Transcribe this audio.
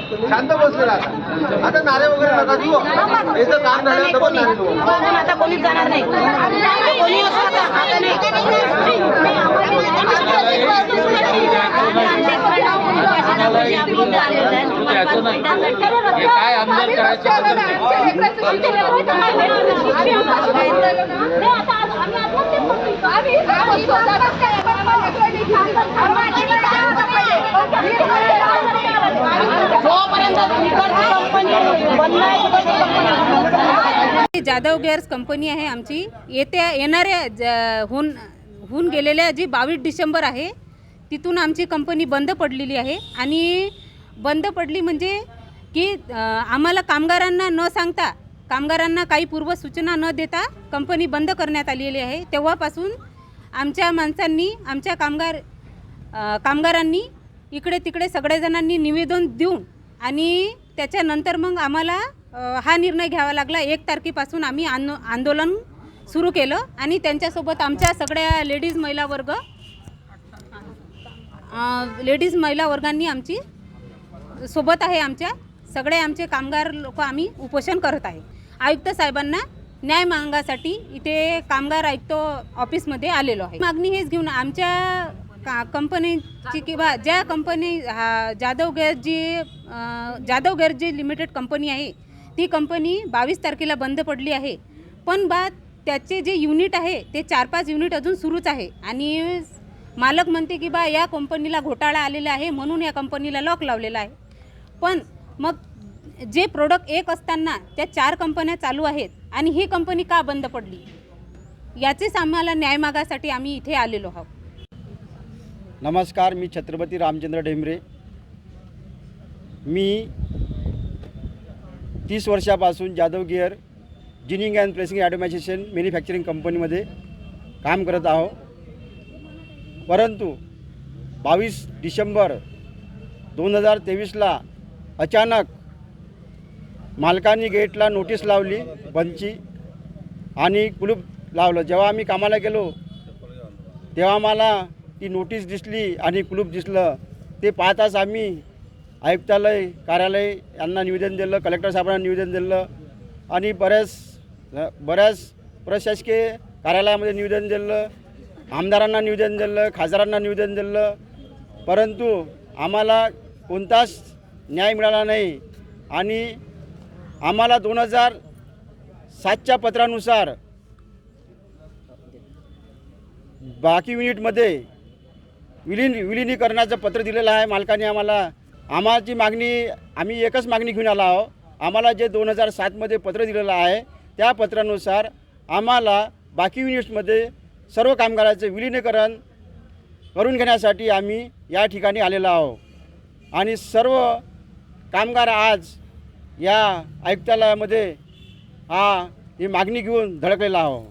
शांत बसले राहा आता नारे वगैरे नका देऊ याचं काम झालं तर पण नारे देऊ आता कोणीच जाणार नाही कोणी असो आता आता हे काय आंदोलन करायचं जोपर्यंत इकडची कंपनी बंद नाही तिकडची कंपनी जाधव गेअर्स कंपनी आहे आमची. येत्या येणाऱ्या ज- होऊन होऊन गेलेल्या जी बावीस डिसेंबर आहे तिथून आमची कंपनी बंद पडलेली आहे. आणि बंद पडली म्हणजे की आम्हाला कामगारांना न सांगता कामगारांना काही पूर्वसूचना न देता कंपनी बंद करण्यात आलेली आहे. तेव्हापासून आमच्या माणसांनी आमच्या कामगार कामगारांनी इकडे तिकडे सगळ्याजणांनी निवेदन देऊन आणि त्याच्यानंतर मग आम्हाला हा निर्णय घ्यावा लागला. एक तारखेपासून आम्ही आंदो आंदोलन सुरू केलं आणि त्यांच्यासोबत आमच्या सगळ्या लेडीज महिला वर्ग लेडीज महिला वर्गांनी आमची सोबत आहे आमच्या. सगळे आमचे कामगार लोक आम्ही उपोषण करत आहे. आयुक्त साहेबांना न्याय मागासाठी इथे कामगार आयुक्त ऑफिसमध्ये आलेलो आहे. मागणी हेच घेऊन आमच्या का कंपनीची किंवा ज्या कंपनी हा Jadhav gas ji Jadhav gas ji limited company आहे ती कंपनी बावीस तारखेला बंद पडली आहे. पण बा त्याचे जे युनिट आहे ते चार पाच युनिट अजून सुरूच आहे. आणि मालक म्हणते की बा या कंपनीला घोटाळा आलेला आहे म्हणून या कंपनीला लॉक लावलेला आहे. पण मग जे प्रोडक्ट एक असताना त्या चार कंपन्या चालू आहेत आणि ही कंपनी का बंद पडली? याचेच आम्हाला न्याय मागासाठी आम्ही इथे आलेलो आहोत. नमस्कार मी छत्रपती रामचंद्र ढेमरे मी तीस वर्षापासून Jadhav gear ginning and pressing automation manufacturing कंपनीमध्ये काम करत आहो परंतु बावीस डिसेंबर दोन हजार तेवीसला अचानक मालकांनी गेटला नोटीस लावली बंदची आणि कुलूप लावलं. जेव्हा आम्ही कामाला गेलो तेव्हा मला ती नोटीस दिसली आणि कुलूप दिसलं. ते पाहताच आम्ही आयुक्तालय कार्यालय यांना निवेदन दिलं कलेक्टर साहेबांना निवेदन दिलं आणि बऱ्याच बऱ्याच प्रशासकीय कार्यालयामध्ये निवेदन दिलं आमदारांना निवेदन दिलं खासदारांना निवेदन दिलं. परंतु आम्हाला कोणताच न्याय मिळाला नाही आणि आम्हाला दोन हजार सातच्या पत्रानुसार बाकी युनिटमध्ये विलीन विलीनीकरणाचं पत्र दिलेलं आहे मालकाने आम्हाला. आम्हाची मागणी आम्ही एकच मागणी घेऊन आलो आहो आम्हाला जे दोन हजार सातमध्ये पत्र दिलेलं आहे त्या पत्रानुसार आम्हाला बाकी युनिट्समध्ये सर्व कामगारांचे विलीनीकरण करून घेण्यासाठी आम्ही या ठिकाणी आलेलो आहो आणि सर्व कामगार आज या आयुक्तालयामध्ये हा ही मागणी घेऊन धडकलेला आहो